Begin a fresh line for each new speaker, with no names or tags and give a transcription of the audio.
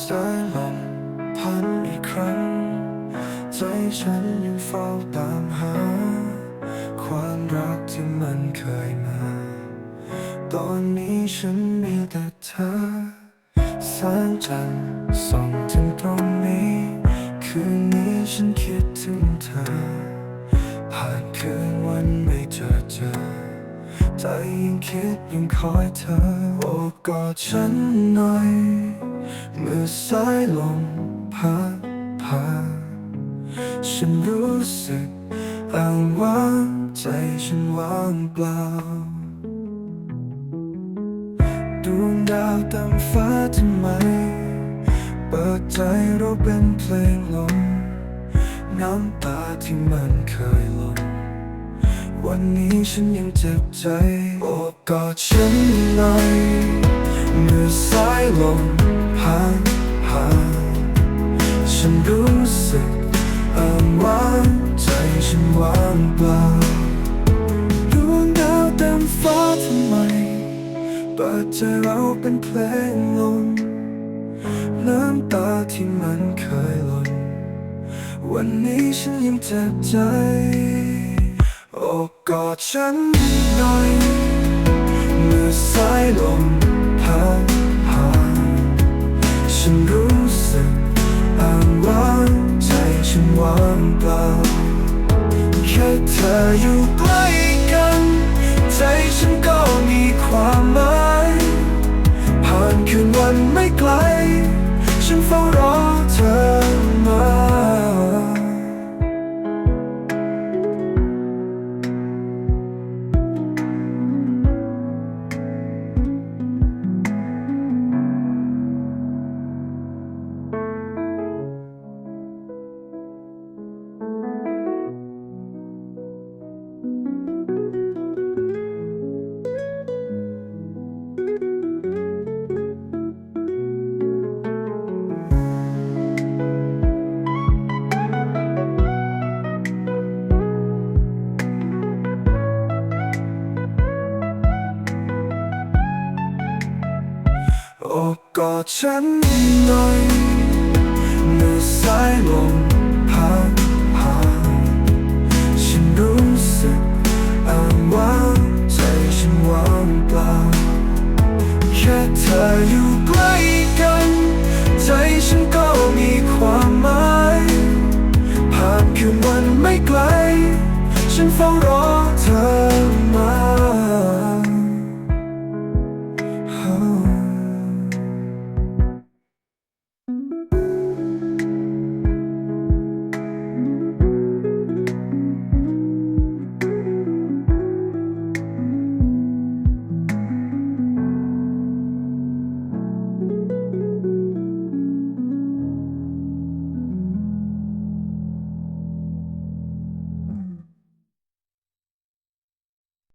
สายลมพันอีกครั้ง ใจฉันยังเฝ้าตามหา ความรักที่มันเคยมา ตอนนี้ฉันมีแต่เธอแสงจันทร์ส่องถึงตรงนี้ คืนนี้ฉันคิดถึงเธอ ผ่านคืนวันไม่เจอเจอใจยังคิดยังคอยเธอโอบกอดฉันหน่อย เมื่อสายลมพัดผ่านฉันรู้สึกอ้างว้างใจฉันว่างเปล่าดวงดาวต็มฟ้าทำไม เปิดใจเราเป็นเพลงลมน้ำตาที่มันเคยหล่นวันนี้ฉันยังเจ็บใจโอบกอดฉันหน่อยเมื่อสายลม เปิดใจเราเป็นเพลงลมน้ำตาที่มันเคยหล่นวันนี้ฉันยังเจ็บใจ โอบกอดฉันหน่อยเมื่อสายลมผ่านผ่านฉันรู้สึกอ้างว้างใจฉันว่างเปล่าแค่เธออยู่ใกล้ อบกอดฉันหน่อยเมื่อสายลม